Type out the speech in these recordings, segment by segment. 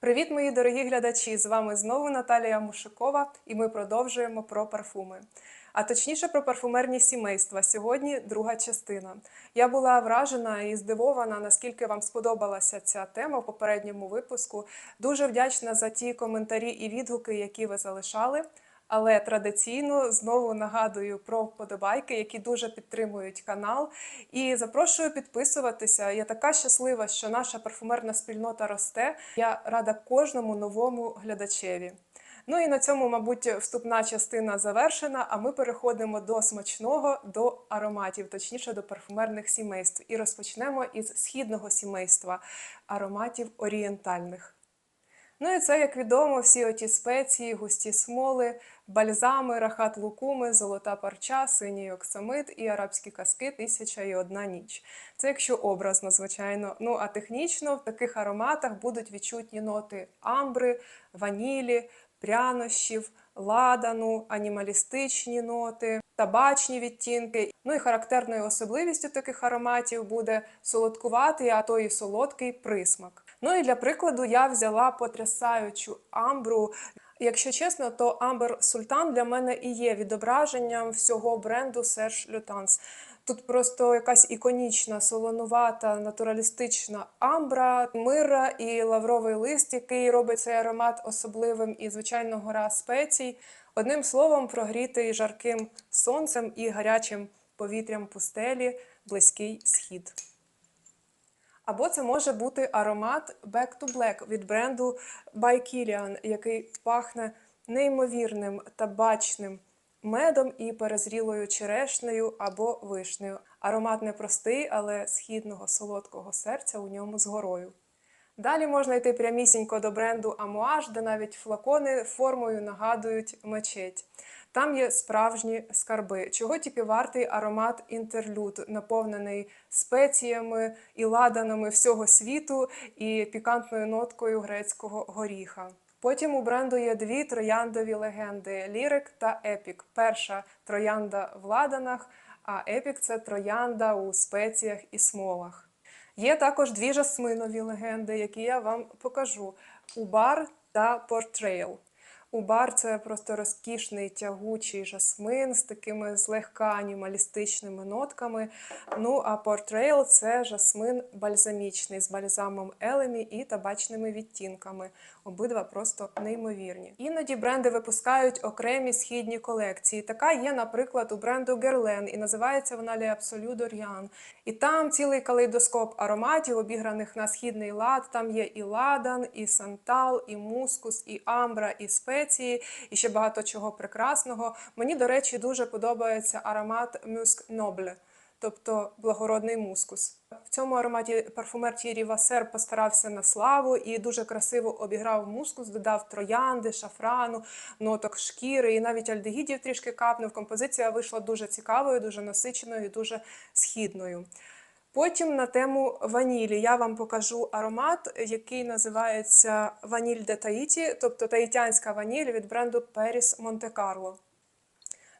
Привіт, мої дорогі глядачі! З вами знову Наталія Мушикова, і ми продовжуємо про парфуми. А точніше про парфумерні сімейства. Сьогодні друга частина. Я була вражена і здивована, наскільки вам сподобалася ця тема в попередньому випуску. Дуже вдячна за ті коментарі і відгуки, які ви залишали. Але традиційно знову нагадую про вподобайки, які дуже підтримують канал. І запрошую підписуватися. Я така щаслива, що наша парфумерна спільнота росте. Я рада кожному новому глядачеві. Ну і на цьому, мабуть, вступна частина завершена. А ми переходимо до смачного, до ароматів, точніше до парфумерних сімейств. І розпочнемо із східного сімейства ароматів орієнтальних. Ну і це, як відомо, всі оті спеції, густі смоли, бальзами, рахат лукуми, золота парча, синій оксамит і арабські казки Тисяча і одна ніч. Це якщо образно, звичайно. Ну а технічно в таких ароматах будуть відчутні ноти амбри, ванілі, прянощів, ладану, анімалістичні ноти, табачні відтінки. Ну і характерною особливістю таких ароматів буде солодкуватий, а то і солодкий присмак. Ну і для прикладу я взяла потрясаючу амбру. Якщо чесно, то Амбер Султан для мене і є відображенням всього бренду Serge Lutens. Тут просто якась іконічна, солонувата, натуралістична амбра, мира і лавровий лист, який робить цей аромат особливим, і звичайно гора спецій. Одним словом, прогрітий жарким сонцем і гарячим повітрям пустелі, близький схід. Або це може бути аромат Back to Black від бренду By Kilian, який пахне неймовірним табачним медом і перезрілою черешнею або вишнею. Аромат не простий, але східного солодкого серця у ньому з горою. Далі можна йти прямісінько до бренду Amouage, де навіть флакони формою нагадують мечеть. Там є справжні скарби, чого тільки вартий аромат інтерлюд, наповнений спеціями і ладанами всього світу і пікантною ноткою грецького горіха. Потім у бренду є дві трояндові легенди Лірик та Епік. Перша троянда в ладанах, а Епік це троянда у спеціях і смолах. Є також дві жасминові легенди, які я вам покажу: Убар та Портрейл. Убар це просто розкішний тягучий жасмин з такими злегка анімалістичними нотками. Ну а Портрейл це жасмин бальзамічний з бальзамом Елемі і табачними відтінками. Обидва просто неймовірні. Іноді бренди випускають окремі східні колекції. Така є, наприклад, у бренду Guerlain, і називається вона Le Absolu d'Orient. І там цілий калейдоскоп ароматів, обіграних на східний лад. Там є і ладан, і сантал, і мускус, і амбра, і спеції, і ще багато чого прекрасного. Мені, до речі, дуже подобається аромат Musc Noble тобто благородний мускус. В цьому ароматі парфумер Тірі Васер постарався на славу і дуже красиво обіграв мускус, додав троянди, шафрану, ноток шкіри і навіть альдегідів трішки капнув. Композиція вийшла дуже цікавою, дуже насиченою і дуже східною. Потім на тему ванілі я вам покажу аромат, який називається Ваніль де Таїті, тобто таїтянська ваніль від бренду Періс Монте Карло.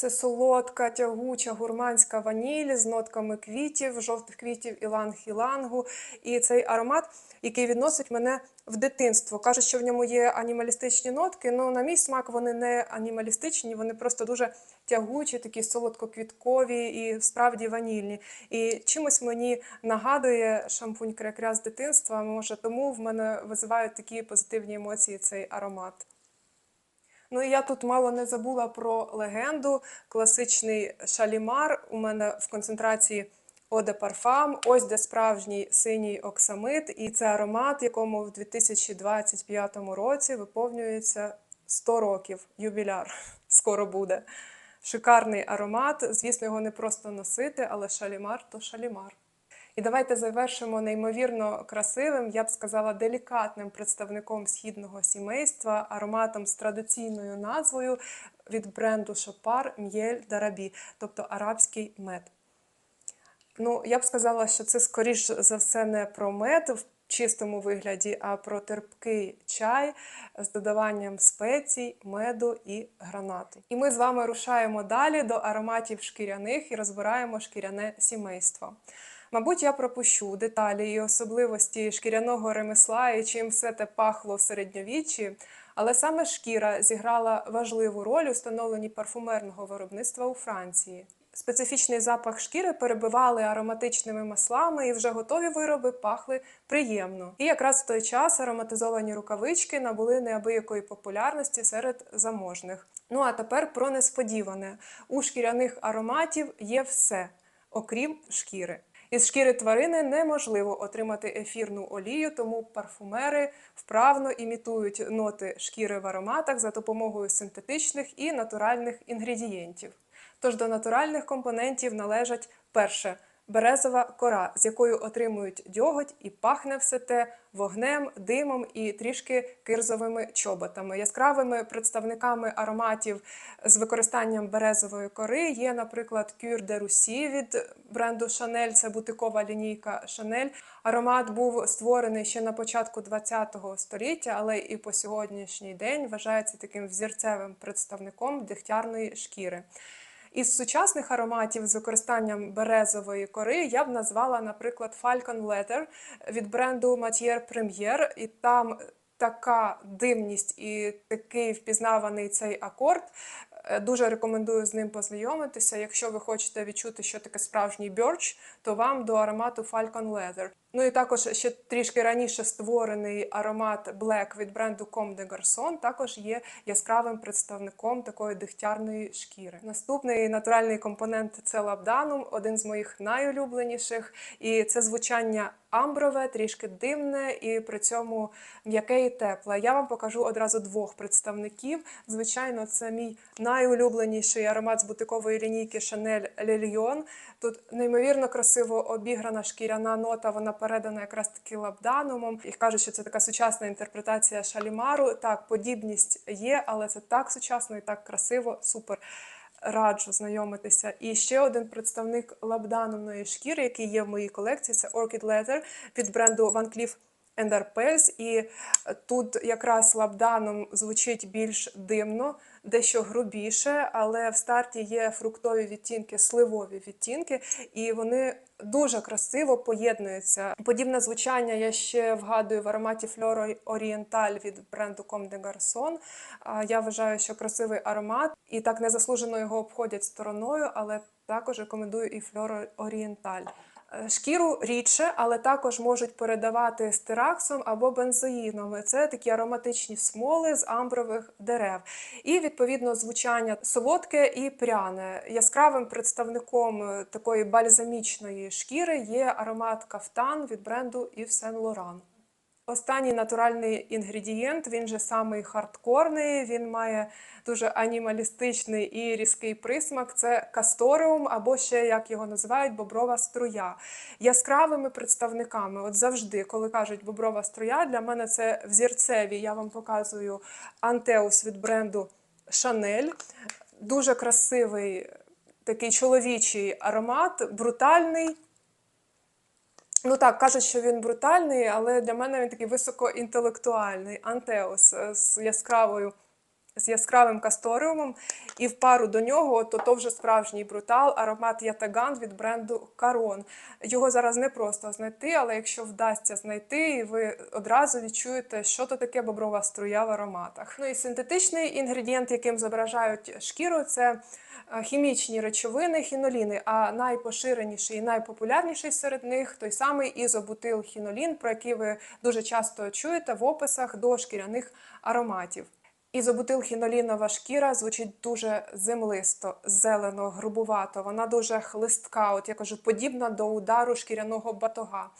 Це солодка, тягуча, гурманська ваніль з нотками квітів, жовтих квітів іланг-ілангу. І цей аромат, який відносить мене в дитинство. Кажуть, що в ньому є анімалістичні нотки. але на мій смак, вони не анімалістичні, вони просто дуже тягучі, такі солодкоквіткові і справді ванільні. І чимось мені нагадує шампунь крекря з дитинства. Може, тому в мене визивають такі позитивні емоції цей аромат. Ну і я тут мало не забула про легенду. Класичний шалімар. У мене в концентрації Оде Парфам. Ось де справжній синій оксамит. І це аромат, якому в 2025 році виповнюється 100 років. Юбіляр скоро буде. Шикарний аромат. Звісно, його не просто носити, але шалімар то шалімар. І давайте завершимо неймовірно красивим, я б сказала, делікатним представником східного сімейства, ароматом з традиційною назвою від бренду Шопар М'єль Дарабі, тобто арабський мед. Ну, я б сказала, що це, скоріш за все, не про мед в чистому вигляді, а про терпкий чай з додаванням спецій, меду і гранату. І ми з вами рушаємо далі до ароматів шкіряних і розбираємо шкіряне сімейство. Мабуть, я пропущу деталі і особливості шкіряного ремесла і чим все те пахло в середньовіччі, але саме шкіра зіграла важливу роль у становленні парфумерного виробництва у Франції. Специфічний запах шкіри перебивали ароматичними маслами, і вже готові вироби пахли приємно. І якраз в той час ароматизовані рукавички набули неабиякої популярності серед заможних. Ну а тепер про несподіване: у шкіряних ароматів є все, окрім шкіри. Із шкіри тварини неможливо отримати ефірну олію, тому парфумери вправно імітують ноти шкіри в ароматах за допомогою синтетичних і натуральних інгредієнтів. Тож до натуральних компонентів належать перше березова кора, з якою отримують дьоготь і пахне все те вогнем, димом і трішки кирзовими чоботами. Яскравими представниками ароматів з використанням березової кори є, наприклад, Cure de Russie від бренду Chanel, це бутикова лінійка Chanel. Аромат був створений ще на початку ХХ століття, але і по сьогоднішній день вважається таким взірцевим представником дегтярної шкіри. Із сучасних ароматів з використанням березової кори я б назвала, наприклад, Falcon Leather від бренду Matière Premier. І там така димність і такий впізнаваний цей акорд. Е, Дуже рекомендую з ним познайомитися. Якщо ви хочете відчути, що таке справжній бьорч, то вам до аромату Falcon Leather. Ну і також ще трішки раніше створений аромат Black від бренду Comme des Garçons також є яскравим представником такої дихтярної шкіри. Наступний натуральний компонент це лабданум, один з моїх найулюбленіших, і це звучання амброве, трішки димне і при цьому м'яке і тепле. Я вам покажу одразу двох представників. Звичайно, це мій найулюбленіший аромат з бутикової лінійки Chanel Le Тут неймовірно красиво обіграна шкіряна нота. Вона передана якраз таки лабданумом. І кажуть, що це така сучасна інтерпретація шалімару. Так, подібність є, але це так сучасно і так красиво, супер. Раджу знайомитися. І ще один представник лабданумної шкіри, який є в моїй колекції, це Orchid Leather від бренду Van Cleef Arpels. І тут якраз лабданом звучить більш димно, дещо грубіше, але в старті є фруктові відтінки, сливові відтінки, і вони дуже красиво поєднуються. Подібне звучання я ще вгадую в ароматі Fleur Oriental від бренду Comme des Garçons. Я вважаю, що красивий аромат, і так незаслужено його обходять стороною, але також рекомендую і Fleur Oriental. Е, Шкіру рідше, але також можуть передавати стираксом або бензоїном. Це такі ароматичні смоли з амбрових дерев. І відповідно звучання солодке і пряне. Яскравим представником е, такої бальзамічної шкіри є аромат кафтан від бренду Yves Saint Laurent. Останній натуральний інгредієнт, він же самий хардкорний, він має дуже анімалістичний і різкий присмак. Це касторіум, або ще, як його називають, боброва струя. Яскравими представниками, от завжди, коли кажуть боброва струя, для мене це взірцеві. Я вам показую антеус від бренду Chanel. Дуже красивий такий чоловічий аромат, брутальний. Ну так, кажуть, що він брутальний, але для мене він такий високоінтелектуальний антеос е, з яскравою. З яскравим касторіумом, і в пару до нього то, то вже справжній брутал, аромат Ятаган від бренду Карон. Його зараз не просто знайти, але якщо вдасться знайти, і ви одразу відчуєте, що то таке боброва струя в ароматах. Ну і синтетичний інгредієнт, яким зображають шкіру, це е, хімічні речовини, хіноліни. А найпоширеніший і найпопулярніший серед них той самий ізобутилхінолін, про який ви дуже часто чуєте в описах до шкіряних ароматів. Ізобутилхінолінова шкіра звучить дуже землисто, зелено, грубувато. Вона дуже хлистка, от я кажу, подібна до удару шкіряного батога.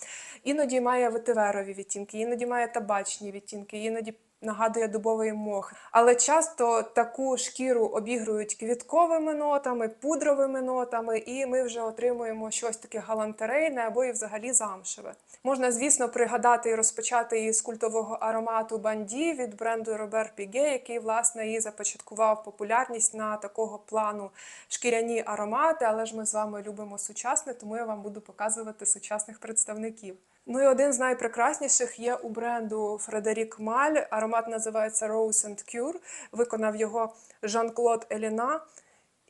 Іноді має ветиверові відтінки, іноді має табачні відтінки, іноді нагадує дубовий мох. Але часто таку шкіру обігрують квітковими нотами, пудровими нотами, і ми вже отримуємо щось таке галантерейне або і взагалі замшеве. Можна, звісно, пригадати і розпочати із культового аромату банді від бренду Робер Піге, який власне і започаткував популярність на такого плану шкіряні аромати. Але ж ми з вами любимо сучасне, тому я вам буду показувати сучасних представників. Ну і один з найпрекрасніших є у бренду Фредерік Маль. Аромат називається Rose and Cure. Виконав його Жан-Клод Еліна.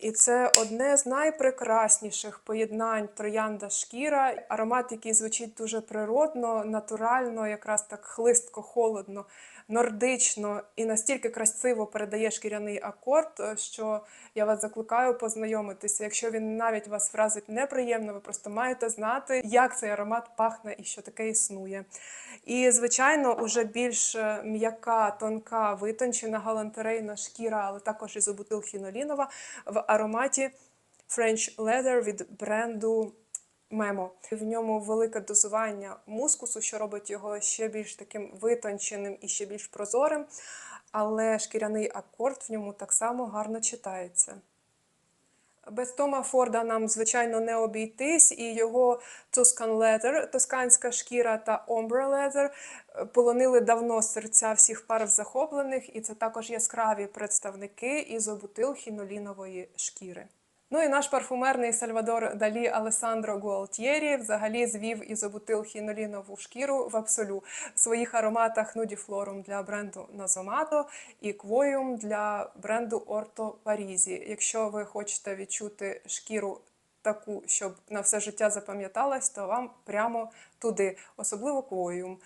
І це одне з найпрекрасніших поєднань троянда шкіра. Аромат, який звучить дуже природно, натурально, якраз так хлистко, холодно, нордично і настільки красиво передає шкіряний акорд, е, що я вас закликаю познайомитися. Якщо він навіть вас вразить неприємно, ви просто маєте знати, як цей аромат пахне і що таке існує. І, звичайно, уже більш е, м'яка, тонка, витончена галантерейна шкіра, але також ізобутилхінолінова в ароматі French Leather від бренду Memo. В ньому велике дозування мускусу, що робить його ще більш таким витонченим і ще більш прозорим. Але шкіряний акорд в ньому так само гарно читається. Без Тома Форда нам, звичайно, не обійтись, і його Tuscan Leather, тосканська шкіра та Ombre Leather е, полонили давно серця всіх пар захоплених, і це також яскраві представники ізобутилхінолінової шкіри. Ну і наш парфумерний Сальвадор Далі Алесандро Гуалтєрі взагалі звів ізобутилхінолінову шкіру в абсолю в своїх ароматах Nudiflorum для бренду Nazomato і Quoium для бренду Orto Parisi. Якщо ви хочете відчути шкіру таку, щоб на все життя запам'яталась, то вам прямо туди, особливо Quoium.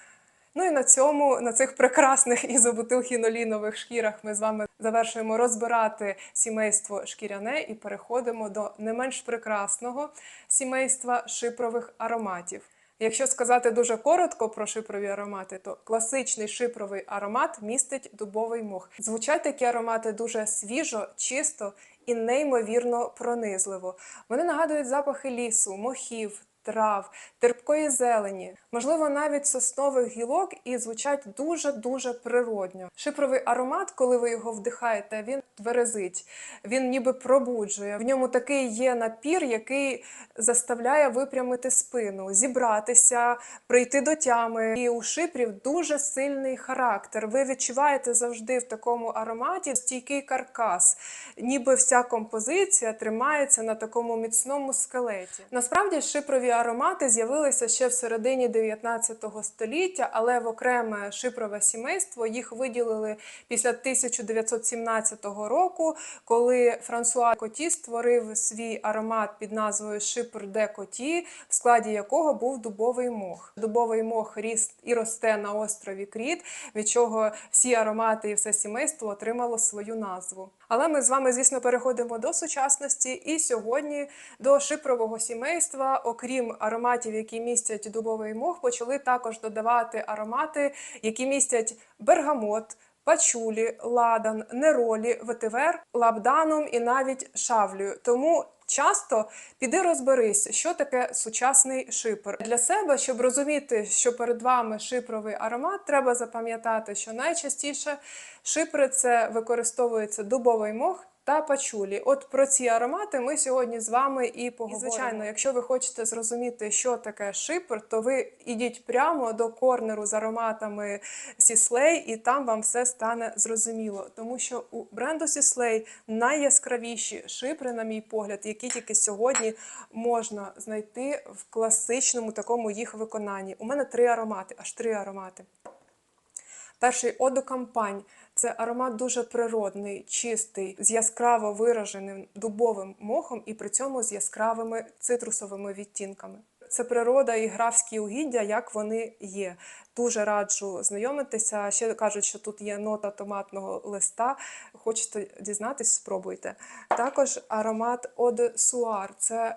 Ну і на цьому, на цих прекрасних ізобутилхінолінових шкірах ми з вами завершуємо розбирати сімейство шкіряне і переходимо до не менш прекрасного сімейства шипрових ароматів. Якщо сказати дуже коротко про шипрові аромати, то класичний шипровий аромат містить дубовий мох. Звучать такі аромати дуже свіжо, чисто і неймовірно пронизливо. Вони нагадують запахи лісу, мохів, трав, терпкої зелені, можливо, навіть соснових гілок, і звучать дуже-дуже природньо. Шипровий аромат, коли ви його вдихаєте, він тверезить, він ніби пробуджує. В ньому такий є напір, який заставляє випрямити спину, зібратися, прийти до тями. І у шипрів дуже сильний характер. Ви відчуваєте завжди в такому ароматі стійкий каркас, ніби вся композиція тримається на такому міцному скелеті. Насправді шипрові аромати з'явилися ще в середині 19 століття, але в окреме шипрове сімейство їх виділили після 1917 року, коли Франсуа Коті створив свій аромат під назвою Шипр де Коті, в складі якого був дубовий мох. Дубовий мох ріс і росте на острові Кріт, від чого всі аромати і все сімейство отримало свою назву. Але ми з вами, звісно, переходимо до сучасності, і сьогодні до шипрового сімейства, окрім ароматів, які містять дубовий мох, почали також додавати аромати, які містять бергамот. Пачулі, ладан, неролі, ветивер, лабданом і навіть шавлю. Тому часто піди розберись, що таке сучасний шипр. Для себе, щоб розуміти, що перед вами шипровий аромат, треба запам'ятати, що найчастіше шипри це використовується дубовий мох. Та пачулі, от про ці аромати ми сьогодні з вами і поговоримо. І, звичайно, якщо ви хочете зрозуміти, що таке шипр, то ви ідіть прямо до корнеру з ароматами Сіслей, і там вам все стане зрозуміло. Тому що у бренду Сіслей найяскравіші шипри, на мій погляд, які тільки сьогодні можна знайти в класичному такому їх виконанні. У мене три аромати, аж три аромати. Перший одокампань. Це аромат дуже природний, чистий, з яскраво вираженим дубовим мохом і при цьому з яскравими цитрусовими відтінками. Це природа і графські угіддя, як вони є. Дуже раджу знайомитися. Ще кажуть, що тут є нота томатного листа. Хочете дізнатись, спробуйте. Також аромат Оде Суар. Це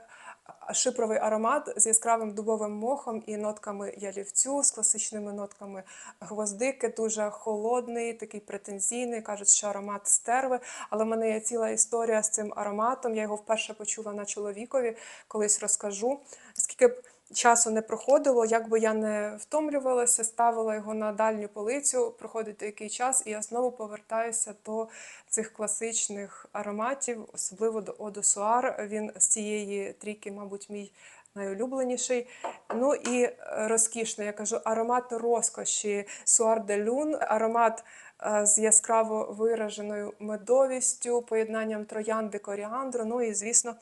шипровий аромат з яскравим дубовим мохом і нотками ялівцю, з класичними нотками гвоздики, дуже холодний, такий претензійний. Кажуть, що аромат стерви. Але в мене є ціла історія з цим ароматом. Я його вперше почула на чоловікові, колись розкажу. Скільки б часу не проходило, як би я не втомлювалася, ставила його на дальню полицю, проходить деякий час, і я знову повертаюся до цих класичних ароматів, особливо до Одосуар. Він з цієї трійки, мабуть, мій найулюбленіший. Ну і розкішний, я кажу, аромат розкоші Суар де Люн, аромат. Е, З яскраво вираженою медовістю, поєднанням троянди коріандру, ну і, звісно,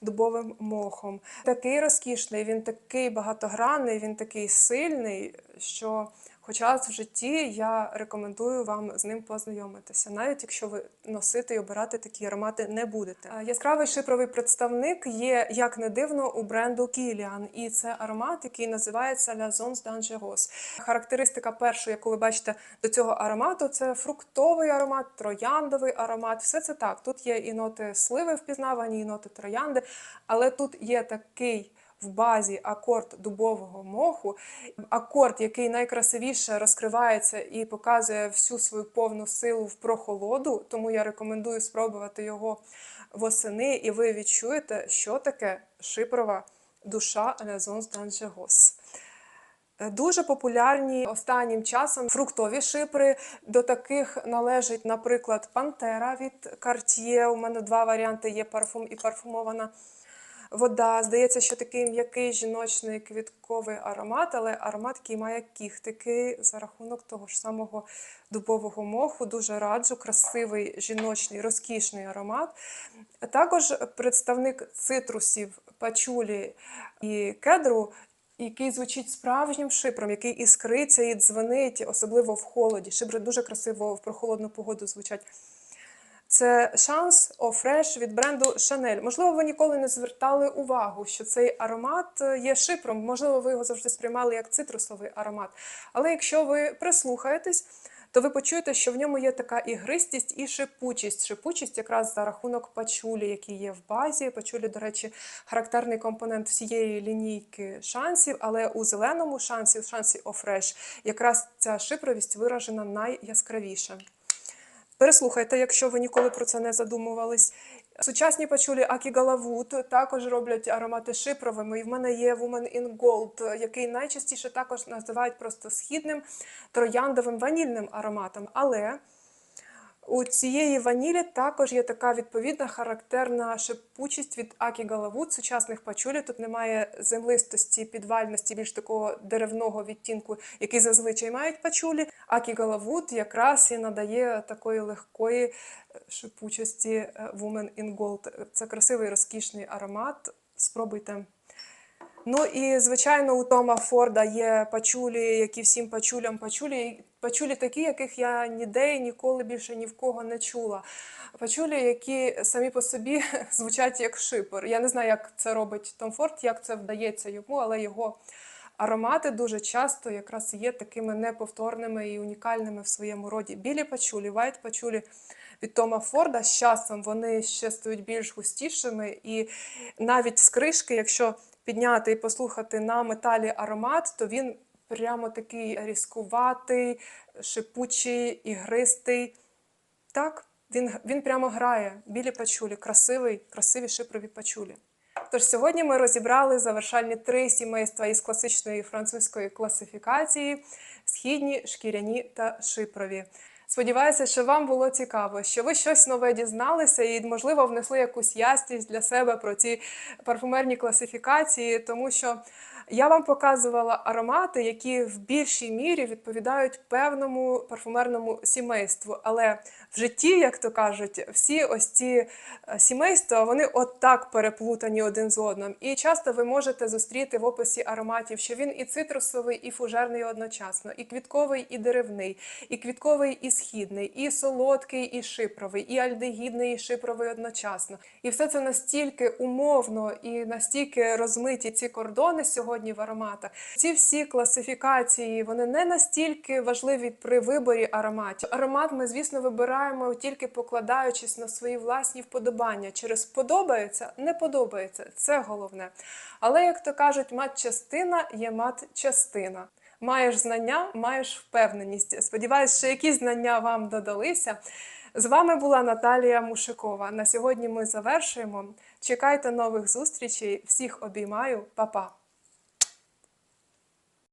дубовим мохом. Такий розкішний, він такий багатогранний, він такий сильний, що Хоч раз в житті я рекомендую вам з ним познайомитися, навіть якщо ви носити і обирати такі аромати не будете. Е, Яскравий шипровий представник є, як не дивно, у бренду Kilian, і це аромат, який називається La Zone Dangereuse. Характеристика першої, яку ви бачите до цього аромату, це фруктовий аромат, трояндовий аромат. Все це так. Тут є і ноти сливи впізнавані, і ноти троянди, але тут є такий в базі акорд дубового моху, акорд, який найкрасивіше розкривається і показує всю свою повну силу в прохолоду. Тому я рекомендую спробувати його восени, і ви відчуєте, що таке шипрова душа Лязон Данжегос. Дуже популярні останнім часом фруктові шипри. До таких належить, наприклад, Пантера від Cartier. У мене два варіанти: є парфум і парфумована вода. Здається, що такий м'який жіночний квітковий аромат, але аромат, який має кіхтики за рахунок того ж самого дубового моху. Дуже раджу, красивий жіночний, розкішний аромат. Також представник цитрусів, пачулі і кедру. Який звучить справжнім шипром, який іскриться і дзвонить, особливо в холоді. Шибри дуже красиво в прохолодну погоду звучать. Це шанс О Fresh від бренду Chanel. Можливо, ви ніколи не звертали увагу, що цей аромат є шипром. Можливо, ви його завжди сприймали як цитрусовий аромат. Але якщо ви прислухаєтесь, то ви почуєте, що в ньому є така ігристість і шипучість. Шипучість якраз за рахунок пачулі, який є в базі. Пачулі, до речі, характерний компонент всієї лінійки шансів, але у зеленому шансі, в шансі Офреш, якраз ця шипровість виражена найяскравіше. Переслухайте, якщо ви ніколи про це не задумувались. Сучасні пачулі Акі Галавут також роблять аромати шипровими. І в мене є Woman in Gold, який найчастіше також називають просто східним трояндовим ванільним ароматом. Але у цієї ванілі також є така відповідна характерна шипучість від Акі Галавут, сучасних пачулі. Тут немає землистості, підвальності, більш такого деревного відтінку, який зазвичай мають пачулі. Акі Галавут якраз і надає такої легкої шипучості Woman in Gold. Це красивий розкішний аромат. Спробуйте. Ну і звичайно, у Тома Форда є пачулі, які всім пачулям пачулі. Пачулі такі, яких я ніде і ніколи більше ні в кого не чула. Пачулі, які самі по собі звучать як шипер. Я не знаю, як це робить Том Форд, як це вдається йому, але його аромати дуже часто якраз є такими неповторними і унікальними в своєму роді. Білі пачулі, вайт пачулі від Тома Форда з часом вони ще стають більш густішими, і навіть з кришки, якщо підняти і послухати на металі аромат, то він прямо такий різкуватий, шипучий, ігристий. Так, він, він прямо грає. Білі пачулі, красивий, красиві шипрові пачулі. Тож сьогодні ми розібрали завершальні три сімейства із класичної французької класифікації: східні, шкіряні та шипрові. Сподіваюся, що вам було цікаво, що ви щось нове дізналися і, можливо, внесли якусь ясність для себе про ці парфумерні класифікації, тому що я вам показувала аромати, які в більшій мірі відповідають певному парфумерному сімейству. Але в житті, як то кажуть, всі ось ці сімейства вони отак переплутані один з одним. І часто ви можете зустріти в описі ароматів, що він і цитрусовий, і фужерний одночасно, і квітковий, і деревний, і квітковий, і східний, і солодкий, і шипровий, і альдегідний, і шипровий одночасно. І все це настільки умовно і настільки розмиті ці кордони сьогодні в ароматах. Ці всі класифікації вони не настільки важливі при виборі ароматів. Аромат ми, звісно, вибираємо тільки покладаючись на свої власні вподобання. Через подобається, не подобається. Це головне. Але, як то кажуть, мат-частина є мат-частина. Маєш знання, маєш впевненість. Сподіваюсь, що якісь знання вам додалися. З вами була Наталія Мушикова. На сьогодні ми завершуємо. Чекайте нових зустрічей. Всіх обіймаю, Па-па!